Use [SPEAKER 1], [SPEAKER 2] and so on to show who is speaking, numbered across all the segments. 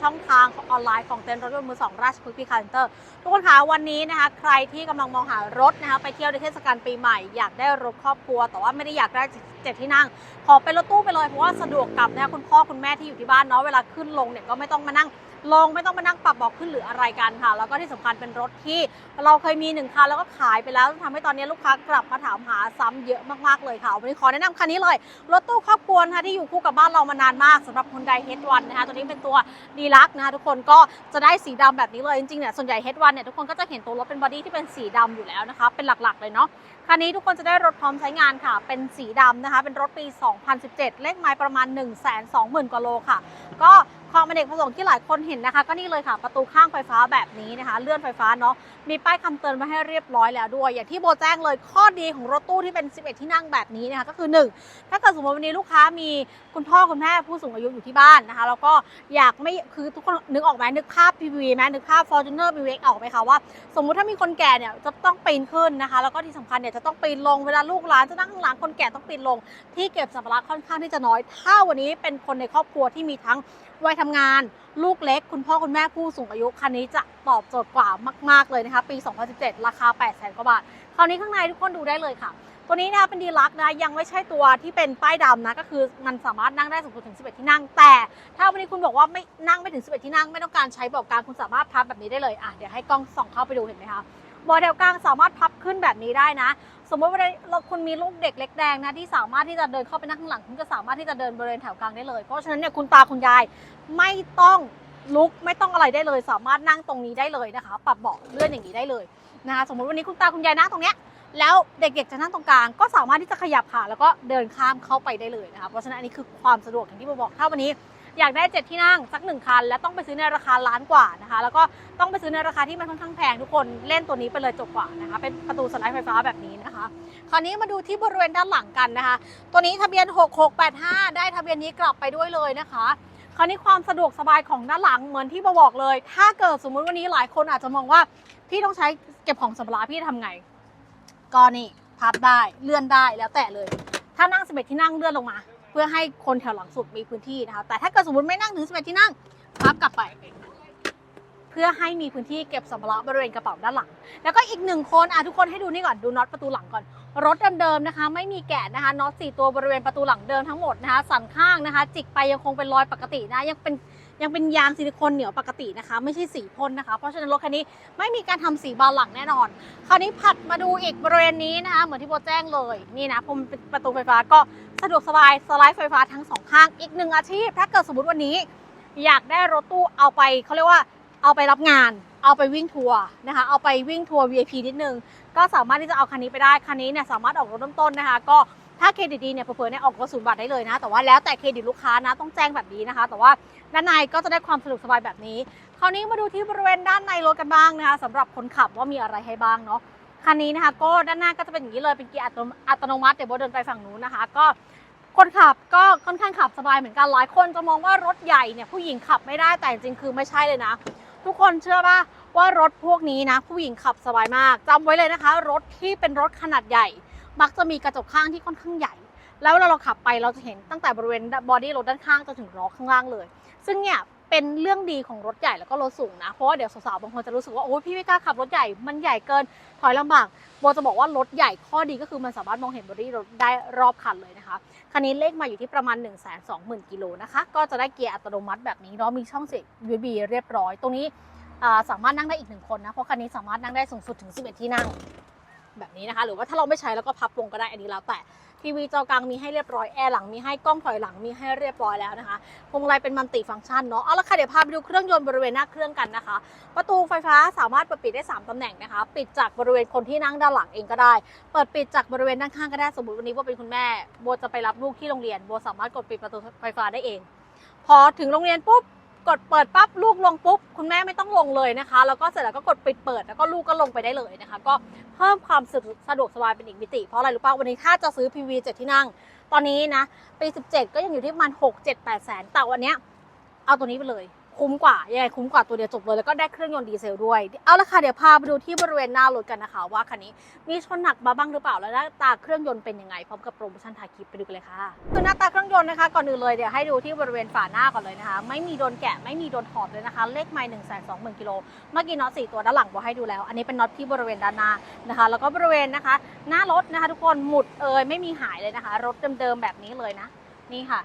[SPEAKER 1] ช่องทางออนไลน์ของเต็นท์รถยนต์มือสองราชพฤกษ์พีคาร์เซ็นเตอร์ทุกคนคะวันนี้นะคะ ใครที่กำลังมองหารถนะคะไปเที่ยวในเทศกาลปีใหม่อยากได้รถครอบครัว แต่ว่าไม่ได้อยากได้เจ็ดที่นั่ง ขอเป็นรถตู้ไปเลยเพราะว่าสะดวกกับนะคะคุณพ่อคุณแม่ที่อยู่ที่บ้านเนาะเวลาขึ้นลงเนี่ยก็ไม่ต้องมานั่ง ลงไม่ต้องมานั่งปรับเบอกขึ้นหรืออะไรกันค่ะ แล้วก็ที่สำคัญเป็นรถที่เราเคยมีหนึ่งคันแล้วก็ขายไปแล้วทำให้ตอนนี้ลูกค้ากลับมาถามหาซ้ำเยอะมากๆเลยค่ะวันนี้ขอแนะนำคันนี้เลยรถตู้ครอบครัวนะคะที่อยู่คู่กับบ้านเรามานานมากสำหรับ Hyundai H1 นนะคะตัวนี้เป็นตัวดีลักนะคะทุกคนก็จะได้สีดำแบบนี้เลยจริงๆเนี่ยส่วนใหญ่ H1 เนี่ยทุกคนก็จะเห็นตัวรถเป็นบอดี้ที่เป็นสีดำอยู่แล้วนะคะเป็นหลักๆเลยเนาะคันนี้ทุกคนจะได้รถพร้อมใช้งานค่ะ เป็นสีดำนะคะ เป็นรถปี 2017 เลขไมล์ประมาณ 1 2 0 0 0 0 กว่าโลค่ะ ก็ ความเป็นเอกประสงค์ที่หลายคนเห็นนะคะ ก็นี่เลยค่ะประตูข้างไฟฟ้าแบบนี้นะคะ เลื่อนไฟฟ้าเนาะมีป้ายคำเตือนมาให้เรียบร้อยแล้วด้วย อย่างที่โบแจ้งเลยข้อดีของรถตู้ที่เป็น 11 ที่นั่งแบบนี้นะคะก็คือ 1 ถ้าเกิดสมมติวันนี้ลูกค้ามีคุณพ่อคุณแม่ผู้สูงอายุอยู่ที่บ้านนะคะ แล้วก็อยากไม่คือทุกคนนึกออกไหมนึกภาพ PV ไหมนึกภาพ Fortuner b w x ออกไหมคะว่าสมมุติถ้ามีคนแก่เนี่ยจะต้องปีนขึ้นนะคะ แล้วก็ที่สำคัญเนี่ยจะต้องปีนลงเวลาลูกหลานจะนั่งข้างหลังคนแก่ต้องปีนลง ที่เก็บสัมภาระค่อนข้างที่จะน้อย ถ้าวันนี้เป็นคนในครอบครัวที่มีทั้งวัยทำงาน ลูกเล็ก คุณพ่อคุณแม่ผู้สูงอายุ คันนี้จะตอบโจทย์กว่ามาก ๆ เลยนะคะ ปี 2017 ราคา8 0 0 0 0 0กว่าบาท คราวนี้ข้างในทุกคนดูได้เลยค่ะ ตัวนี้นะคะเป็นดีลักนะยังไม่ใช่ตัวที่เป็นป้ายดำนะ ก็คือมันสามารถนั่งได้สูงสุดถึง 11 ที่นั่ง แต่ ถ้าวันนี้คุณบอกว่าไม่นั่งไม่ถึง 11 ที่นั่ง ไม่ต้องการใช้เบาะกลางคุณสามารถพับแบบนี้ได้เลยอะเดี๋ยวให้กล้องส่องเข้าไปดูเห็นไหมคะ เบาะแถวกลางสามารถพับขึ้นแบบนี้ได้นะ สมมติว่าเราคุณมีลูกเด็กเล็กแดงนะที่สามารถที่จะเดินเข้าไปนั่งข้างหลัง คุณก็สามารถที่จะเดินบริเวณแถวกลางได้เลย เพราะฉะนั้นเนี่ยคุณตาคุณยายไม่ต้องลุกไม่ต้องอะไรได้เลย สามารถนั่งตรงนี้ได้เลยนะคะ ปรับเบาะเลื่อนอย่างนี้ได้เลยนะคะสมมติวันนี้คุณตาคุณยายนั่งตรงเนี้ยแล้วเด็กๆจะนั่งตรงกลางก็สามารถที่จะขยับขาแล้วก็เดินข้ามเข้าไปได้เลยนะคะเพราะฉะนั้นอันนี้คือความสะดวกอย่างที่โบบอกถ้าวันนี้ อยากได้เจ็ดที่นั่งสักหนึ่งคัน และต้องไปซื้อในราคาล้านกว่านะคะ แล้วก็ต้องไปซื้อในราคาที่มันค่อนข้างแพงทุกคนเล่นตัวนี้ไปเลยจบกว่านะคะ เป็นประตูสไลด์ไฟฟ้าแบบนี้นะคะ คราวนี้มาดูที่บริเวณด้านหลังกันนะคะ ตัวนี้ทะเบียน 6685 ได้ทะเบียนนี้กลับไปด้วยเลยนะคะคราวนี้ความสะดวกสบายของด้านหลังเหมือนที่โบบอกเลย ถ้าเกิดสมมุติวันนี้หลายคนอาจจะมองว่าพี่ต้องใช้เก็บของสัมภาระพี่ทำไง ก็นี่พับได้เลื่อนได้แล้วแต่เลย ถ้านั่ง11ที่นั่งเลื่อนลงมา พื่อให้คนแถวหลังสุดมีพื้นที่นะคะ แต่ถ้าเกิดสมมติไม่นั่งถึง11ที่นั่งพับกลับไป เพื่อให้มีพื้นที่เก็บสัมภาระบริเวณกระเป๋าด้านหลัง แล้วก็อีกหนึ่งคนอะทุกคนให้ดูนี่ก่อนดูน็อตประตูหลังก่อน รถเดิมๆนะคะ ไม่มีแกะนะคะน็อตสี่ตัวบริเวณประตูหลังเดิมทั้งหมดนะคะ สันข้างนะคะ จิกไปยังคงเป็นรอยปกตินะยังเป็น ยังเป็นยางซิลิโคนเหนียวปกตินะคะ ไม่ใช่สีพ่นนะคะ เพราะฉะนั้นรถคันนี้ไม่มีการทำสีบานหลังแน่นอน คราวนี้ผัดมาดูอีกบริเวณนี้นะคะ เหมือนที่โบแจ้งเลยนี่นะผมเป็นประตูไฟฟ้าก็สะดวกสบายสไลด์ไฟฟ้าทั้งสองข้างอีกหนึ่งอาชีพ ถ้าเกิดสมมติวันนี้ อยากได้รถตู้เอาไปเขาเรียกว่าเอาไปรับงาน เอาไปวิ่งทัวร์นะคะ เอาไปวิ่งทัวร์ VIP นิดนึง ก็สามารถที่จะเอาคันนี้ไปได้ คันนี้เนี่ยสามารถออกรถเริ่มต้นนะคะ ก็ ถ้าเครดิตดีเนี่ยเผื่อๆเนี่ยออกรถศูนย์บาทได้เลยนะ แต่ว่าแล้วแต่เครดิตลูกค้านะต้องแจ้งแบบนี้นะคะ แต่ว่าด้านในก็จะได้ความสะดวกสบายแบบนี้ คราวนี้มาดูที่บริเวณด้านในรถกันบ้างนะคะสำหรับคนขับว่ามีอะไรให้บ้างเนาะคันนี้นะคะก็ด้านหน้าก็จะเป็นอย่างนี้เลยเป็นเกียร์อัตโนมัติเดี๋ยวโบเดินไปฝั่งนู้นนะคะ ก็คนขับก็ค่อนข้างขับสบายเหมือนกันหลายคนจะมองว่ารถใหญ่เนี่ยผู้หญิงขับไม่ได้แต่จริงๆคือไม่ใช่เลยนะ ทุกคนเชื่อป่ะว่ารถพวกนี้นะ ผู้หญิงขับสบายมากจำไว้เลยนะคะ รถที่เป็นรถขนาดใหญ่ มักจะมีกระจกข้างที่ค่อนข้างใหญ่ แล้วเวลาเราขับไปเราจะเห็นตั้งแต่บริเวณบอดี้รถด้านข้างจนถึงล้อข้างล่างเลย ซึ่งเนี่ยเป็นเรื่องดีของรถใหญ่แล้วก็รถสูงนะ เพราะว่าเดี๋ยวสาวๆบางคนจะรู้สึกว่าโอ้ยพี่ไม่กล้าขับรถใหญ่ มันใหญ่เกินถอยลำบากโบจะบอกว่ารถใหญ่ข้อดีก็คือมันสามารถมองเห็นบอดี้รถได้รอบคันเลยนะคะ คันนี้เลขมาอยู่ที่ประมาณ 1 2 0 0 0 0กิโลนะคะ ก็จะได้เกียร์อัตโนมัติแบบนี้เนาะ มีช่องเสียบ USB เรียบร้อย ตรงนี้สามารถนั่งได้อีกหนึ่งคนนะ เพราะคันนี้สามารถนั่งได้สูงสุดถึง 11 ที่นั่ง แบบนี้นะคะ หรือว่าถ้าเราไม่ใช้แล้วก็พับลงก็ได้อันนี้แล้วแต่ทีวีจอกลางมีให้เรียบร้อยแอร์หลังมีให้กล้องถอยหลังมีให้เรียบร้อยแล้วนะคะพวงมาลัยเป็นมัลติฟังก์ชันเนาะเอาละค่ะเดี๋ยวพาไปดูเครื่องยนต์บริเวณหน้าเครื่องกันนะคะ ประตูไฟฟ้าสามารถเปิดปิดได้ 3ตำแหน่งนะคะ ปิดจากบริเวณคนที่นั่งด้านหลังเองก็ได้ เปิดปิดจากบริเวณด้านข้างก็ได้สมมติวันนี้ว่าเป็นคุณแม่โบจะไปรับลูกที่โรงเรียนโบสามารถกดปิดประตูไฟฟ้าได้เอง พอถึงโรงเรียนปุ๊บ กดเปิดปั๊บลูกลงปุ๊บ คุณแม่ไม่ต้องลงเลยนะคะ แล้วก็เสร็จแล้วก็กดปิดเปิด แล้วก็ลูกก็ลงไปได้เลยนะคะ ก็เพิ่มความสะดวกสะดวกสบายเป็นอีกมิติ เพราะอะไรรู้ป่าวันนี้ถ้าจะซื้อ PV 7 ที่นั่ง ตอนนี้นะปี 17 ก็ยังอยู่ที่ประมาณ6 7 8แสนแต่วันเนี้ยเอาตัวนี้ไปเลย คุ้มกว่ายังไงคุ้มกว่าตัวเดียวจบเลยแล้วก็ได้เครื่องยนต์ดีเซลด้วย เอาละค่ะเดี๋ยวพาไปดูที่บริเวณหน้ารถกันนะคะว่าคันนี้มีชนหนักมาบ้างหรือเปล่าแล้วหน้าตาเครื่องยนต์เป็นยังไงพร้อมกับโปรโมชั่นทายคลิปไปดูกันเลยค่ะคือหน้าตาเครื่องยนต์นะคะก่อนอื่นเลยเดี๋ยวให้ดูที่บริเวณฝาหน้าก่อนเลยนะคะ ไม่มีโดนแกะไม่มีโดนถอดเลยนะคะ เลขไมล์หนึ่งแสนสองหมื่นกิโลเมื่อกี้น็อตสี่ตัวด้านหลังบอกให้ดูแล้ว อันนี้เป็นน็อตที่บริเวณด้านหน้านะคะ แล้วก็บริเวณนะคะ หน้ารถนะคะ ทุกคนหมุดเอยไม่มีหายเลยนะคะ รถเดิมๆแบบนี้เลยนะนี่ค่ะ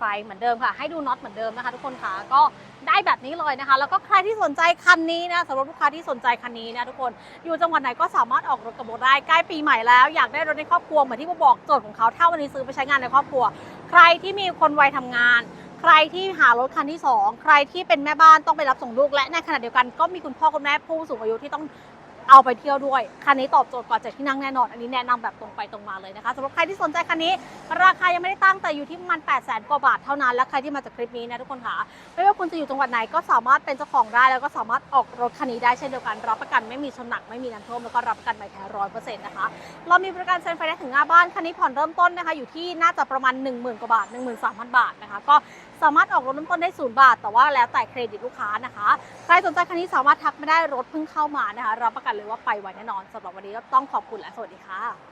[SPEAKER 1] ไฟเหมือนเดิมค่ะ ให้ดูน็อตเหมือนเดิมนะคะ ทุกคนค่ะก็ได้แบบนี้เลยนะคะ แล้วก็ใครที่สนใจคันนี้นะสำหรับลูกค้าที่สนใจคันนี้นะทุกคนอยู่จังหวัดไหนก็สามารถออกรถกับโบได้ใกล้ปีใหม่แล้วอยากได้รถในครอบครัวเหมือนที่โบบอกโจทย์ของเขาถ้าวันนี้ซื้อไปใช้งานในครอบครัว ใครที่มีคนวัยทำงาน ใครที่หารถคันที่สองใครที่เป็นแม่บ้านต้องไปรับส่งลูกและในขณะเดียวกันก็มีคุณพ่อคุณแม่ผู้สูงอายุที่ต้อง เอาไปเที่ยวด้วย คันนี้ตอบโจทย์กว่าเจ็ดที่นั่งแน่นอน อันนี้แนะนำแบบตรงไปตรงมาเลยนะคะสำหรับใครที่สนใจคันนี้ ราคายังไม่ได้ตั้งแต่อยู่ที่ประมาณ8 0 0 0 0 0กว่าบาทเท่านั้น และใครที่มาจากคลิปนี้นะทุกคนค่ะ ไม่ว่าคุณจะอยู่จังหวัดไหนก็สามารถเป็นเจ้าของได้ แล้วก็สามารถออกรถคันนี้ได้เช่นเดียวกัน รับประกันไม่มีชนหนักไม่มีน้ำท่วมแล้วก็รับประกันใหม่แท้ร้อยเปอร์เซ็นต์นะคะ เรามีบริการเซ็นไฟแนนซ์ถึงหน้าบ้าน คันนี้ผ่อนเริ่มต้นนะคะอยู่ที่น่าจะประมาณ 1 0,000กว่าบาท13,000 บาทนะคะก็ สามารถออกรถเริ่มต้นได้ศูนย์บาท แต่ว่าแล้วแต่เครดิตลูกค้านะคะ ใครสนใจคันนี้สามารถทักไม่ได้รถเพิ่งเข้ามานะคะรับประกันเลยว่าไปไวแน่นอนสำหรับวันนี้ก็ต้องขอบคุณและสวัสดีค่ะ